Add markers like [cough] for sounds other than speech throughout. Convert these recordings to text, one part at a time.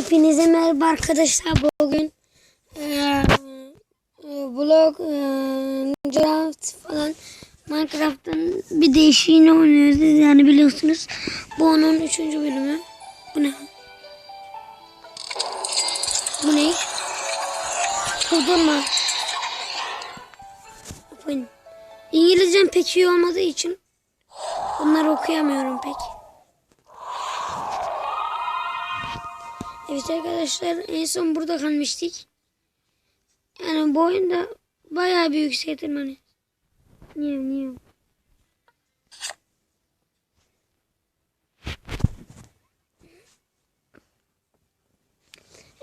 Hepinize merhaba arkadaşlar. Bugün eee e, blog eee, draft falan Minecraft'ın bir değişiğini oynuyoruz. Yani biliyorsunuz. Bu onun üçüncü bölümü. Bu ne? Bu ne? Kudurma. Bakın. İngilizcem pek iyi olmadığı için bunları okuyamıyorum pek. Evet arkadaşlar en son burada kalmıştık. Yani bu oyunda bayağı bir yüksek tırmanıyor. Niye niye?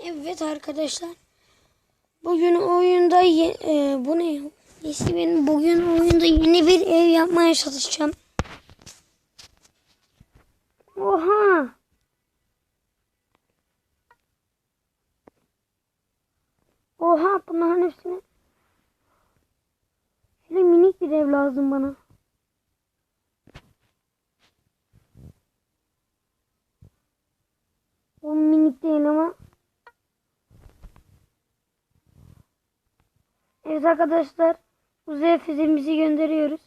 Evet arkadaşlar. Bugün oyunda e, bu ne? Neyse benim bugün oyunda yeni bir ev yapmaya çalışacağım. Oha! Oha bunların hepsine. Şöyle minik bir ev lazım bana. O minik değil ama. Evet arkadaşlar. Uzaya füzemizi gönderiyoruz.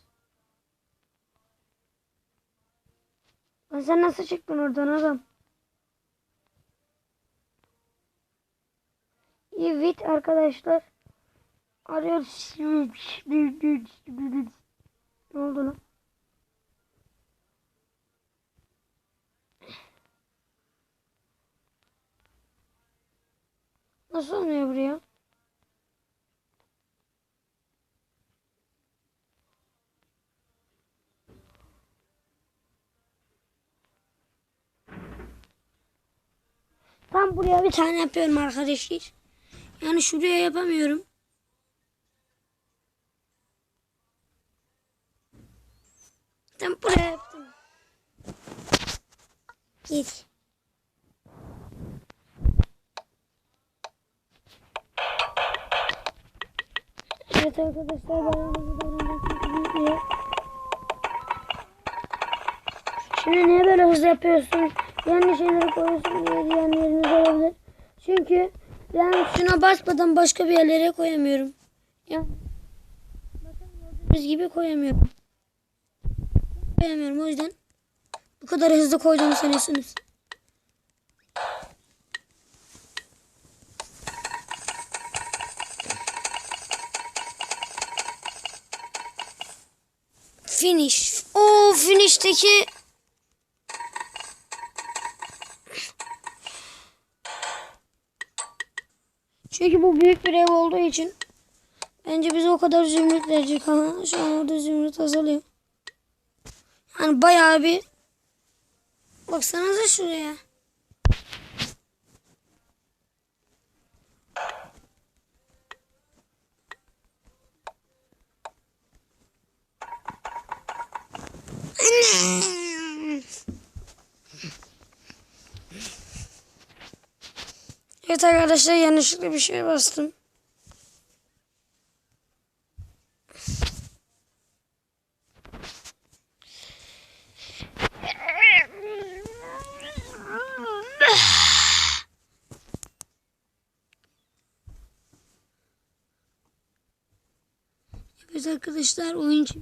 Sen nasıl çıktın oradan adam? Evet arkadaşlar. Arıyoruz. Ne oldu lan? Nasıl oluyor buraya? Tam buraya bir tane yapıyorum arkadaşlar. Yani şuraya yapamıyorum. Tam buraya yaptım. Git. Evet arkadaşlar ben Şimdi niye böyle hızlı yapıyorsun? Yanlış şeyleri koyuyorsun diye diyenleriniz olabilir. Çünkü ben şuna basmadan başka bir yerlere koyamıyorum. Ya bakın gördüğünüz gibi koyamıyorum. Koyamıyorum o yüzden bu kadar hızlı koyduğumu sanıyorsunuz. Finish. O finish'teki Çünkü bu büyük bir ev olduğu için bence bize o kadar zümrüt verecek ama şu an orada zümrüt azalıyor. Yani bayağı bir baksanıza şuraya. Anne. Evet arkadaşlar yanlışlıkla bir şey bastım. Evet arkadaşlar oyuncu.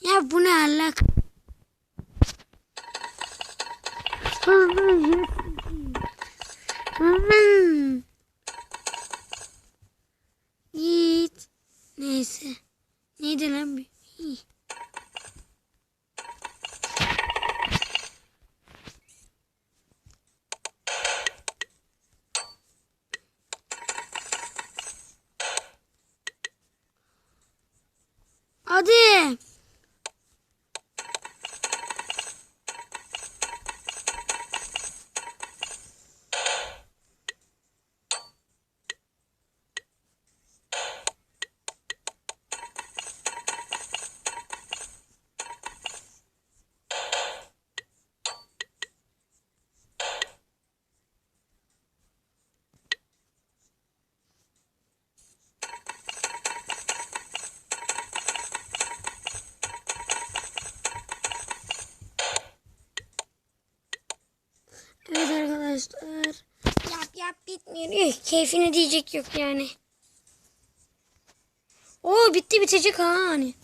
Ya bu ne alaka? [laughs] Hızlı Hmm. Git. Neyse. Neydi lan bu? İyi. Hadi. arkadaşlar. Yap yap bitmiyor. Üh, keyfine diyecek yok yani. Oo bitti bitecek ha hani.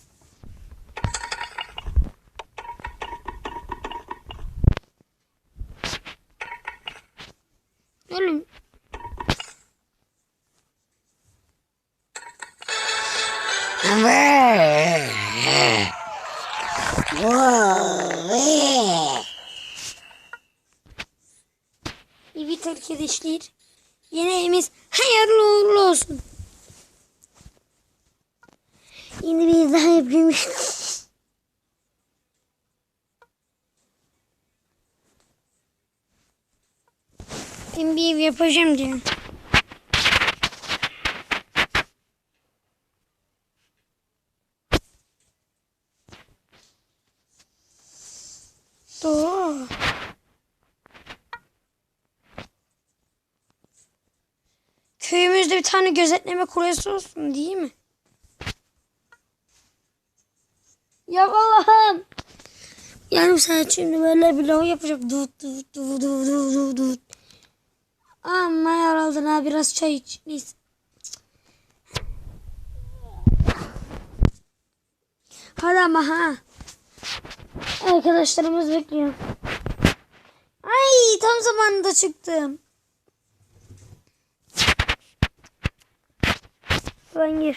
Oğlum Evet arkadaşlar. Yeni evimiz hayırlı uğurlu olsun. Yeni bir daha yapıyormuş. [laughs] Ben bir ev yapacağım diyorum. Bir tane gözetleme kulesi olsun değil mi? Ya Allah'ım. Yarım saat şimdi böyle bir lava yapacak. Dut dut dut dut dut dut. Amma yaraldın ha biraz çay iç. Neyse. Hadi ama ha. Arkadaşlarımız bekliyor. Ay tam zamanında çıktım. Ben gir.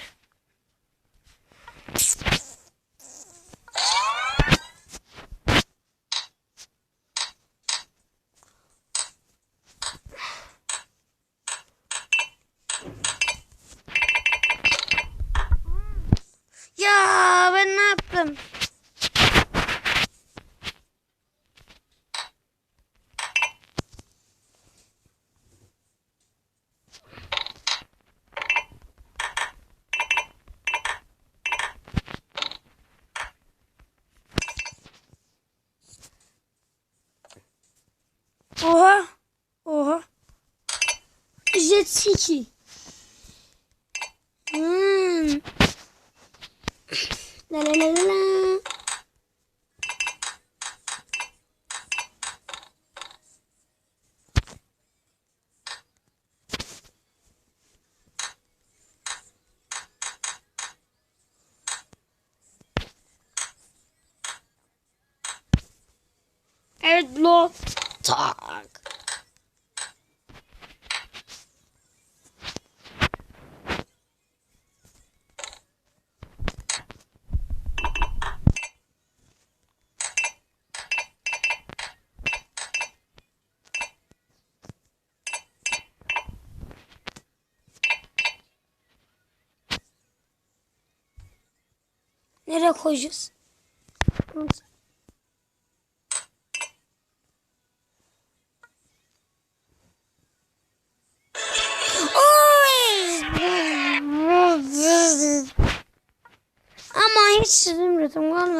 Ya ben ne yaptım? Oha. Oha. Jet ski. Hmm. La la la la la. Blok. Tak. Nereye koyacağız?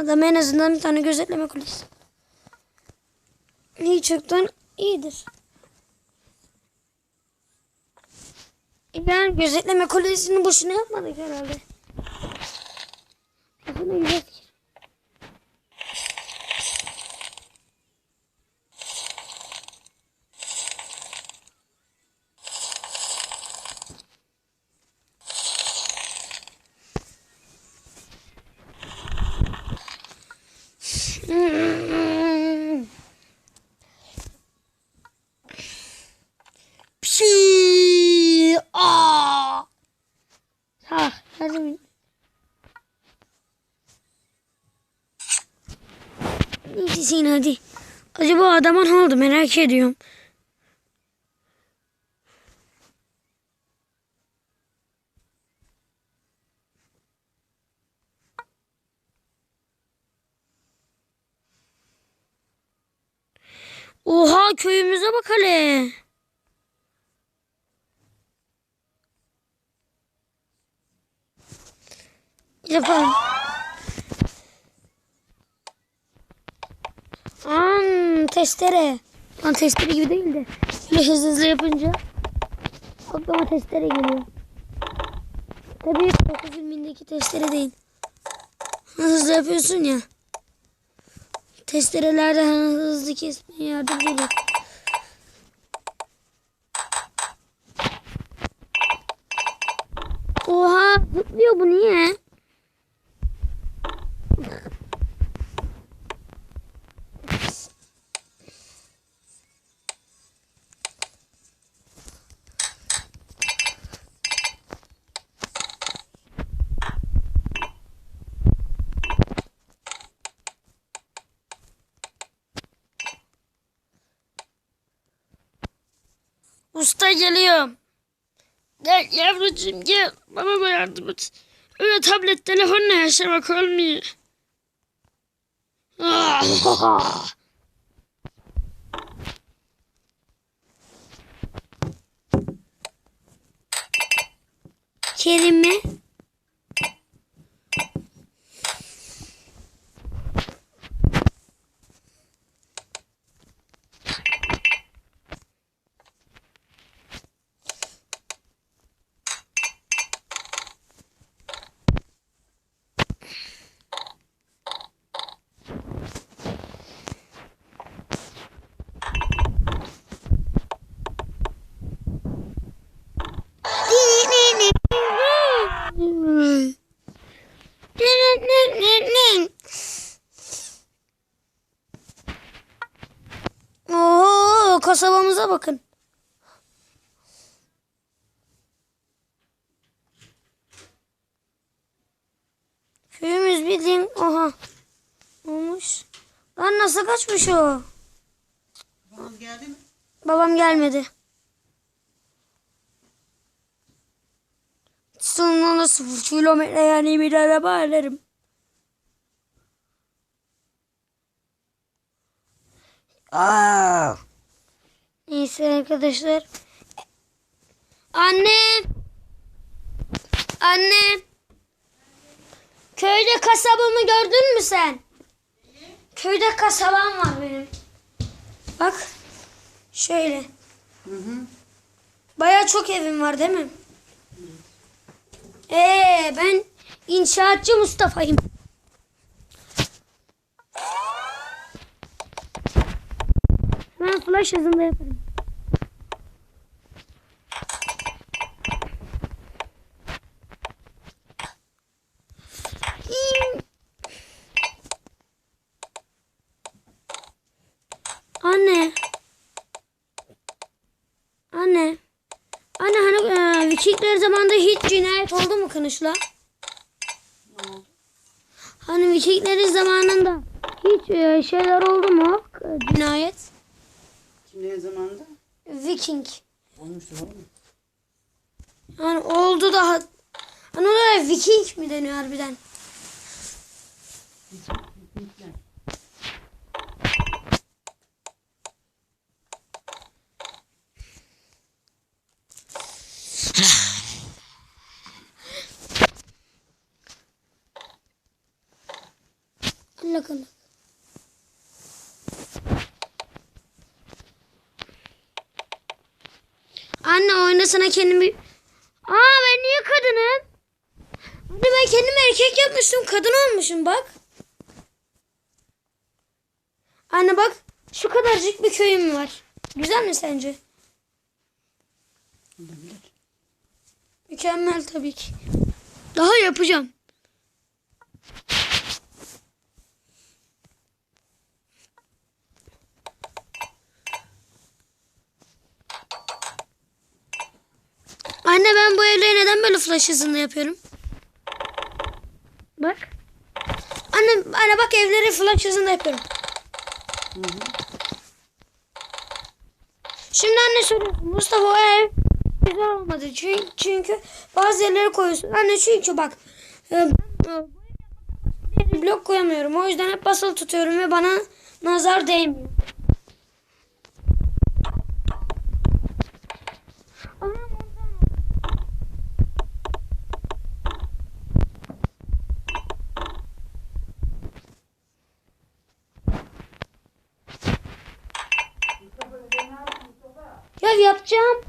Ama en azından bir tane gözetleme kulesi. Hiç yoktan iyidir. Yani gözetleme kulesini boşuna yapmadık herhalde. Aslında güzel fikir. Pşii. Aa. Ha, hadi. Neyse hadi. Acaba adama ne oldu merak ediyorum. Oha köyümüze bak hele. Yapalım. An testere. Lan testere gibi değil de. Böyle hızlı hızlı yapınca aklıma testere geliyor. Tabii korku filmindeki testere değil. Hızlı yapıyorsun ya. Testerelerden hızlı kesmeye yardım ediyor. Oha zıplıyor bu niye? Usta geliyor. Gel yavrucuğum gel. Babama yardım et. Öyle tablet telefonla yaşamak olmuyor. Ah! Kerime. Kasabamıza bakın. Köyümüz bildiğin oha olmuş. Lan nasıl kaçmış o? Babanız geldi mi? Babam gelmedi. Sonunda sıfır kilometre yani bir araba alırım. Aa. Neyse arkadaşlar. Anne. Anne. Köyde kasabamı gördün mü sen? Köyde kasabam var benim. Bak. Şöyle. Hı hı. Baya çok evim var değil mi? Ee ben inşaatçı Mustafa'yım. Hemen flash hızında yaparım. Anne. Anne. Anne hani e, Vikingler zamanında hiç cinayet oldu mu? Ne oldu? Hani Vikinglerin zamanında hiç e, şeyler oldu mu? Cinayet. Kimlerin zamanında? Viking. Olmuştur oğlum. Hani oldu daha. Hani oraya Viking mi deniyor harbiden? Bitler. Allah Allah. Anne oynasana kendimi. Aa ben niye kadınım? Anne ben kendimi erkek yapmıştım. Kadın olmuşum bak. Anne bak şu kadarcık bir köyüm var. Güzel mi sence? Olabilir. Mükemmel tabii ki. Daha yapacağım. Anne ben bu evleri neden böyle flash hızında yapıyorum? Bak. Anne, anne bak evleri flash hızında yapıyorum. Hı hı. Şimdi anne soruyorsun Mustafa o ev güzel olmadı. Çünkü, çünkü bazı yerlere koyuyorsun. Anne çünkü bak e, ben e, blok koyamıyorum. O yüzden hep basılı tutuyorum ve bana nazar değmiyor. Ama Ya yapacağım.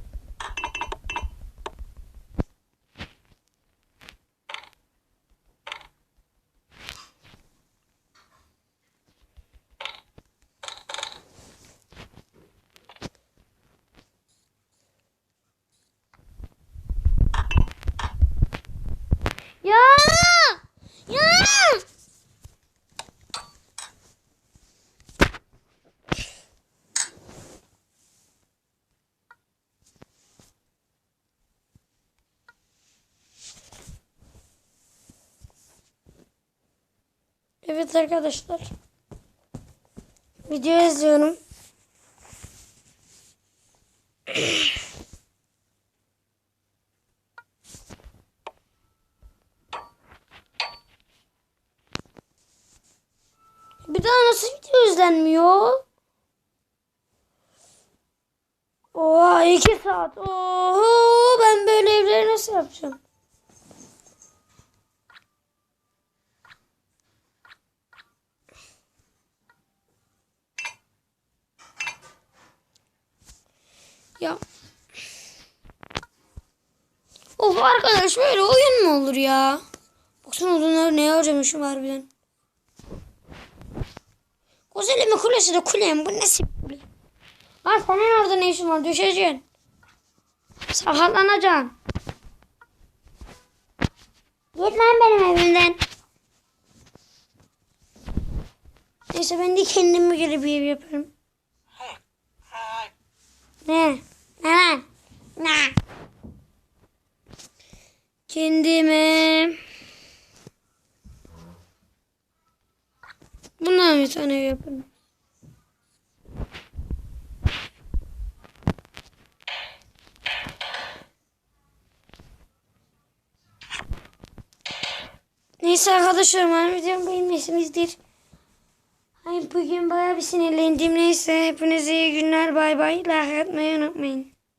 Evet arkadaşlar. Video izliyorum. Bir daha nasıl video izlenmiyor? Oha iki saat. Oho ben böyle evleri nasıl yapacağım? Ya. Of arkadaş böyle oyun mu olur ya? Baksana odunları neye harcamışım harbiden. Güzelimi kulesi de kulem. Bu nasıl kule? Lan senin orada ne işin var? Düşeceksin. Sahatlanacaksın. Git lan benim evimden. Neyse ben de kendime göre bir ev. Ne? Ne lan? Ne? Kendime bundan bir tane ev yaparım. Neyse arkadaşlar umarım videomu beğenmişsinizdir. Ay bugün bayağı bir sinirlendim. Neyse hepinize iyi günler. Bay bay. Like atmayı unutmayın.